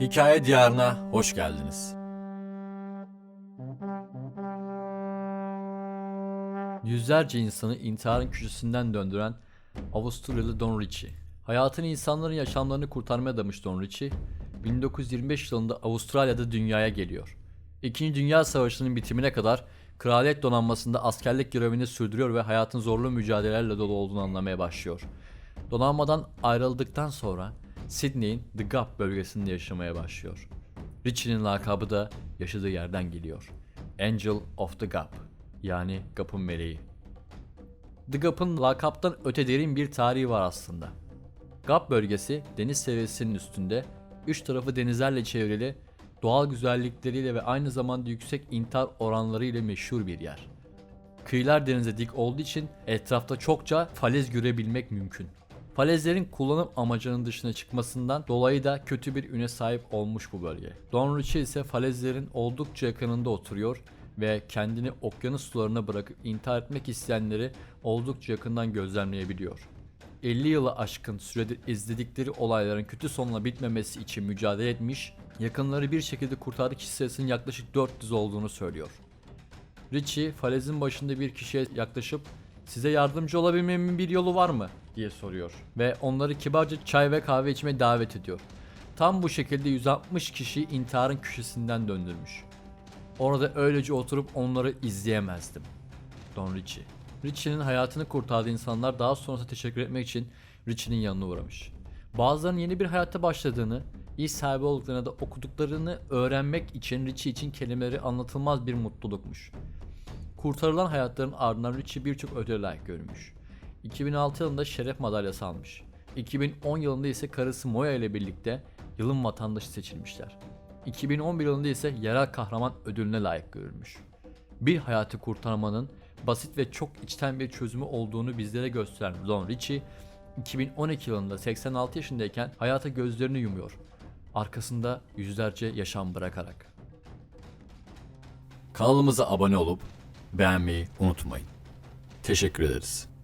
Hikaye diyarına hoş geldiniz. Yüzlerce insanı intiharın köşesinden döndüren Avusturyalı Don Ricci. Hayatını insanların yaşamlarını kurtarmaya adamış Don Ricci, 1925 yılında Avustralya'da dünyaya geliyor. İkinci Dünya Savaşı'nın bitimine kadar kraliyet donanmasında askerlik görevini sürdürüyor ve hayatın zorlu mücadelelerle dolu olduğunu anlamaya başlıyor. Donanmadan ayrıldıktan sonra Sydney'in The Gap bölgesinde yaşamaya başlıyor. Richie'nin lakabı da yaşadığı yerden geliyor. Angel of the Gap yani Gap'ın meleği. The Gap'ın lakaptan öte derin bir tarihi var aslında. Gap bölgesi deniz seviyesinin üstünde, üç tarafı denizlerle çevrili, doğal güzellikleriyle ve aynı zamanda yüksek intihar oranlarıyla meşhur bir yer. Kıyılar denize dik olduğu için etrafta çokça falez görebilmek mümkün. Falezlerin kullanım amacının dışına çıkmasından dolayı da kötü bir üne sahip olmuş bu bölge. Don Ritchie ise falezlerin oldukça yakınında oturuyor ve kendini okyanus sularına bırakıp intihar etmek isteyenleri oldukça yakından gözlemleyebiliyor. 50 yılı aşkın süredir izledikleri olayların kötü sonla bitmemesi için mücadele etmiş, yakınları bir şekilde kurtardığı kişi sayısının yaklaşık 400 olduğunu söylüyor. Richie falezin başında bir kişiye yaklaşıp size yardımcı olabilmemin bir yolu var mı diye soruyor ve onları kibarca çay ve kahve içmeye davet ediyor. Tam bu şekilde 160 kişiyi intiharın köşesinden döndürmüş. Orada öylece oturup onları izleyemezdim. Don Richie. Richie'nin hayatını kurtardığı insanlar daha sonrasında teşekkür etmek için Richie'nin yanına uğramış. Bazılarının yeni bir hayatta başladığını, iyi sahibi olduklarını da okuduklarını öğrenmek için Richie için kelimeleri anlatılmaz bir mutlulukmuş. Kurtarılan hayatların ardından Richie birçok ödüle layık görülmüş. 2006 yılında şeref madalyası almış. 2010 yılında ise karısı Moya ile birlikte yılın vatandaşı seçilmişler. 2011 yılında ise yerel kahraman ödülüne layık görülmüş. Bir hayatı kurtarmanın basit ve çok içten bir çözümü olduğunu bizlere gösteren Don Ritchie, 2012 yılında 86 yaşındayken hayata gözlerini yumuyor. Arkasında yüzlerce yaşam bırakarak. Kanalımıza abone olup beğenmeyi unutmayın. Teşekkür ederiz.